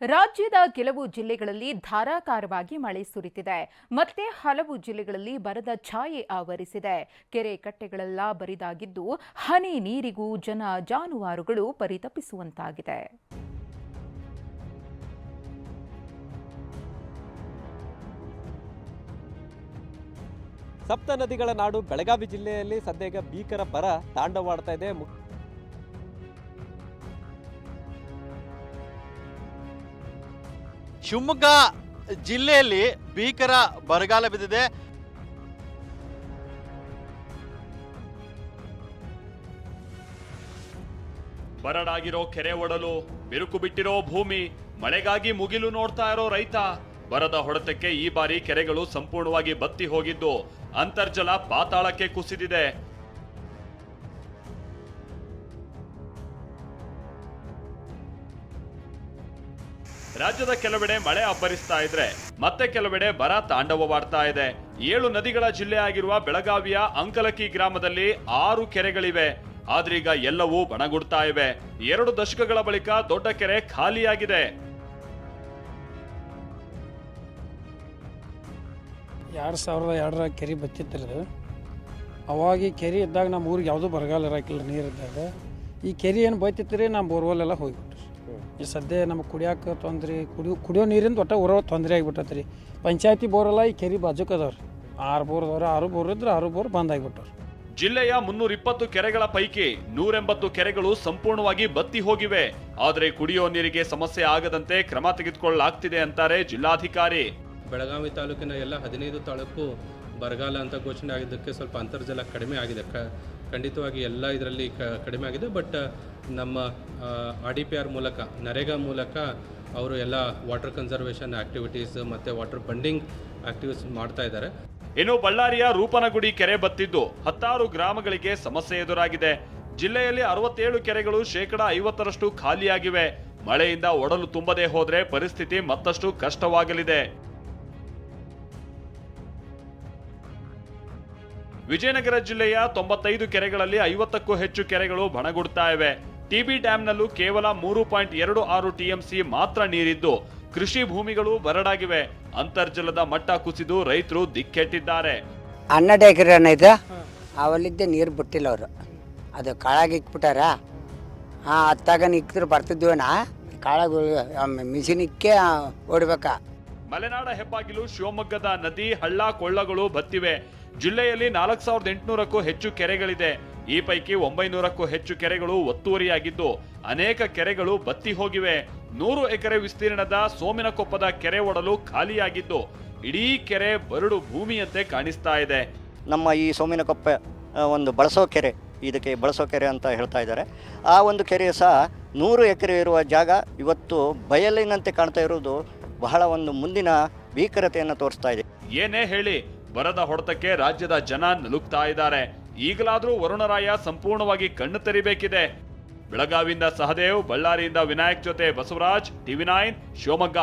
ರಾಜ್ಯದ ಕೆಲವು ಜಿಲ್ಲೆಗಳಲ್ಲಿ ಧಾರಾಕಾರವಾಗಿ ಮಳೆ ಸುರಿತಿದೆ. ಮತ್ತೆ ಹಲವು ಜಿಲ್ಲೆಗಳಲ್ಲಿ ಬರದ ಛಾಯೆ ಆವರಿಸಿದೆ. ಕೆರೆ ಕಟ್ಟೆಗಳೆಲ್ಲ ಬರಿದಾಗಿದ್ದು ಹನಿ ನೀರಿಗೂ ಜನ ಜಾನುವಾರುಗಳು ಪರಿತಪಿಸುವಂತಾಗಿದೆ. ಸಪ್ತ ನದಿಗಳ ನಾಡು ಬೆಳಗಾವಿ ಜಿಲ್ಲೆಯಲ್ಲಿ ಸದ್ಯಗ ಭೀಕರ ಬರ ತಾಂಡವಾಡ್ತಾ ಇದೆ. ಶಿವಮೊಗ್ಗ ಜಿಲ್ಲೆಯಲ್ಲಿ ಭೀಕರ ಬರಗಾಲ ಬಿದ್ದಿದೆ. ಬರಡಾಗಿರೋ ಕೆರೆ ಒಡಲು, ಬಿರುಕು ಬಿಟ್ಟಿರೋ ಭೂಮಿ, ಮಳೆಗಾಗಿ ಮುಗಿಲು ನೋಡ್ತಾ ಇರೋ ರೈತ. ಬರದ ಹೊಡೆತಕ್ಕೆ ಈ ಬಾರಿ ಕೆರೆಗಳು ಸಂಪೂರ್ಣವಾಗಿ ಬತ್ತಿ ಹೋಗಿದ್ದು, ಅಂತರ್ಜಲ ಪಾತಾಳಕ್ಕೆ ಕುಸಿದಿದೆ. ರಾಜ್ಯದ ಕೆಲವೆಡೆ ಮಳೆ ಅಬ್ಬರಿಸ್ತಾ ಇದ್ರೆ, ಮತ್ತೆ ಕೆಲವೆಡೆ ಬರ ತಾಂಡವವಾಡ್ತಾ ಇದೆ. ಏಳು ನದಿಗಳ ಜಿಲ್ಲೆ ಆಗಿರುವ ಬೆಳಗಾವಿಯ ಅಂಕಲಕಿ ಗ್ರಾಮದಲ್ಲಿ ಆರು ಕೆರೆಗಳಿವೆ. ಆದ್ರೀಗ ಎಲ್ಲವೂ ಬಣಗುಡ್ತಾ ಇವೆ. ಎರಡು ದಶಕಗಳ ಬಳಿಕ ದೊಡ್ಡ ಕೆರೆ ಖಾಲಿಯಾಗಿದೆ. ಎರಡು ಸಾವಿರದ ಎರಡರ ಕೆರೆ ಬತ್ತಿತ್ತು ಅವಾಗ ಕೆರೆ ಇದ್ದಾಗ ನಮ್ಮ ಊರಿಗೆ ಯಾವುದೂ ಬರಗಾಲ ಇರಾಕಿಲ್ಲ, ನೀರು ಇದ್ದಾಗ. ಈ ಕೆರೆ ಏನು ಬತ್ತಿತ್ತು ರೀ ನಮ್ಮ ಬೋರ್ವೆಲ್ ಎಲ್ಲ ಈ ಸದ್ಯ ನಮಗೆ ಕುಡಿಯಾಕ ತೊಂದ್ರೆ ಕುಡಿಯೋ ಕುಡಿಯೋ ನೀರಿಂದ ಒಟ್ಟು ಊರ ತೊಂದರೆ ಆಗಿಬಿಟ್ಟೈತೆ ರೀ ಪಂಚಾಯತಿ ಬೋರಲ್ಲ ಈ ಕೆರೆ ಬಾಜುಕ್ ಅದಾವ್ರಿ. ಆರು ಬೋರ್ ಅದಾವ್ರಿ ಆರು ಬೋರ್ ಇದ್ರೆ ಆರು ಬೋರ್ ಬಂದ್ ಆಗಿಬಿಟ್ಟವ್ರಿ. ಜಿಲ್ಲೆಯ ಮುನ್ನೂರ ಇಪ್ಪತ್ತು ಕೆರೆಗಳ ಪೈಕಿ ನೂರೆಂಬತ್ತು ಕೆರೆಗಳು ಸಂಪೂರ್ಣವಾಗಿ ಬತ್ತಿ ಹೋಗಿವೆ. ಆದರೆ ಕುಡಿಯೋ ನೀರಿಗೆ ಸಮಸ್ಯೆ ಆಗದಂತೆ ಕ್ರಮ ತೆಗೆದುಕೊಳ್ಳಲಾಗ್ತಿದೆ ಅಂತಾರೆ ಜಿಲ್ಲಾಧಿಕಾರಿ. ಬೆಳಗಾವಿ ತಾಲೂಕಿನ ಎಲ್ಲ ಹದಿನೈದು ತಾಲೂಕು ಬರಗಾಲ ಅಂತ ಘೋಷಣೆ ಆಗಿದ್ದಕ್ಕೆ ಸ್ವಲ್ಪ ಅಂತರ್ಜಲ ಕಡಿಮೆ ಆಗಿದೆ. ಖಂಡಿತವಾಗಿ ಎಲ್ಲ ಇದರಲ್ಲಿ ಕಡಿಮೆ ಆಗಿದೆ. ಬಟ್ ನಮ್ಮ ಆರ್ ಡಿ ಪಿ ಆರ್ ಮೂಲಕ, ನರೇಗಾ ಮೂಲಕ ಅವರು ಎಲ್ಲ ವಾಟರ್ ಕನ್ಸರ್ವೇಷನ್ ಆ್ಯಕ್ಟಿವಿಟೀಸ್ ಮತ್ತು ವಾಟರ್ ಬಂಡಿಂಗ್ ಆ್ಯಕ್ಟಿವಿಟೀಸ್ ಮಾಡ್ತಾ ಇದ್ದಾರೆ. ಇನ್ನು ಬಳ್ಳಾರಿಯ ರೂಪನಗುಡಿ ಕೆರೆ ಬತ್ತಿದ್ದು ಹತ್ತಾರು ಗ್ರಾಮಗಳಿಗೆ ಸಮಸ್ಯೆ ಎದುರಾಗಿದೆ. ಜಿಲ್ಲೆಯಲ್ಲಿ ಅರವತ್ತೇಳು ಕೆರೆಗಳು ಶೇಕಡ ಐವತ್ತರಷ್ಟು ಖಾಲಿಯಾಗಿವೆ. ಮಳೆಯಿಂದ ಒಡಲು ತುಂಬದೇ ಹೋದರೆ ಪರಿಸ್ಥಿತಿ ಮತ್ತಷ್ಟು ಕಷ್ಟವಾಗಲಿದೆ. ವಿಜಯನಗರ ಜಿಲ್ಲೆಯ ತೊಂಬತ್ತೈದು ಕೆರೆಗಳಲ್ಲಿ ಐವತ್ತಕ್ಕೂ ಹೆಚ್ಚು ಕೆರೆಗಳು ಬಣಗುಡ್ತಾ ಇವೆ. ಟಿಬಿ ಡ್ಯಾಂನಲ್ಲೂ ಕೇವಲ ಮೂರು ಪಾಯಿಂಟ್ ಎರಡು ಆರು ಟಿಎಂಸಿ ಮಾತ್ರ ನೀರಿದ್ದು. ಕೃಷಿ ಭೂಮಿಗಳು ಬರಡಾಗಿವೆ. ಅಂತರ್ಜಲದ ಮಟ್ಟ ಕುಸಿದು ರೈತರು ದಿಕ್ಕೆಟ್ಟಿದ್ದಾರೆ. ಹನ್ನೆರಡು ಎಕರೆ ಇದೆ. ಅವಲ್ಲಿದ್ದೆ ನೀರು ಬಿಟ್ಟಿಲ್ಲ ಅವರು. ಅದು ಕಾಳಾಗಿ ಇಕ್ಬಿಟ್ಟಾರ ಹಾಂ ಅತ್ತಾಗ ಇಕ್ಕಿದ್ರೆ ಬರ್ತಿದ್ವೇನ ಕಾಳಾಗ ಮಿಷಿನ್ ಇಕ್ಕೇ ಓಡ್ಬೇಕಾ? ಮಲೆನಾಡ ಹೆಬ್ಬಾಗಿಲು ಶಿವಮೊಗ್ಗದ ನದಿ ಹಳ್ಳ ಕೊಳ್ಳಗಳು ಬತ್ತಿವೆ. ಜಿಲ್ಲೆಯಲ್ಲಿ ನಾಲ್ಕು ಸಾವಿರದ ಎಂಟುನೂರಕ್ಕೂ ಹೆಚ್ಚು ಕೆರೆಗಳಿದೆ. ಈ ಪೈಕಿ ಒಂಬೈನೂರಕ್ಕೂ ಹೆಚ್ಚು ಕೆರೆಗಳು ಒತ್ತುವರಿಯಾಗಿದ್ದು ಅನೇಕ ಕೆರೆಗಳು ಬತ್ತಿ ಹೋಗಿವೆ. ನೂರು ಎಕರೆ ವಿಸ್ತೀರ್ಣದ ಸೋಮಿನಕೊಪ್ಪದ ಕೆರೆ ಒಡಲು ಖಾಲಿಯಾಗಿದ್ದು ಇಡೀ ಕೆರೆ ಬರಡು ಭೂಮಿಯಂತೆ ಕಾಣಿಸ್ತಾ ಇದೆ. ನಮ್ಮ ಈ ಸೋಮಿನಕೊಪ್ಪೆ ಆ, ಒಂದು ಬಳಸೋ ಕೆರೆ ಇದಕ್ಕೆ ಬಳಸೋ ಕೆರೆ ಅಂತ ಹೇಳ್ತಾ ಇದ್ದಾರೆ. ಆ ಒಂದು ಕೆರೆ ಸಹ ನೂರು ಎಕರೆ ಇರುವ ಜಾಗ. ಇವತ್ತು ಬಯಲಿನಂತೆ ಕಾಣ್ತಾ ಇರುವುದು ಬಹಳ ಒಂದು ಮುಂದಿನ ಭೀಕರತೆಯನ್ನು ತೋರಿಸ್ತಾ ಇದೆ. ಏನೇ ಹೇಳಿ ಬರದ ಹೊಡೆತಕ್ಕೆ ರಾಜ್ಯದ ಜನ ನಲುಗ್ತಾ ಇದ್ದಾರೆ. ಈಗಲಾದರೂ ವರುಣರಾಯ ಸಂಪೂರ್ಣವಾಗಿ ಕಣ್ಣು ತೆರಿಬೇಕಿದೆ. ಬೆಳಗಾವಿಯಿಂದ ಸಹದೇವ್, ಬಳ್ಳಾರಿಯಿಂದ ವಿನಾಯಕ್ ಜೊತೆ ಬಸವರಾಜ್, ಟಿವಿ ನೈನ್, ಶಿವಮೊಗ್ಗ.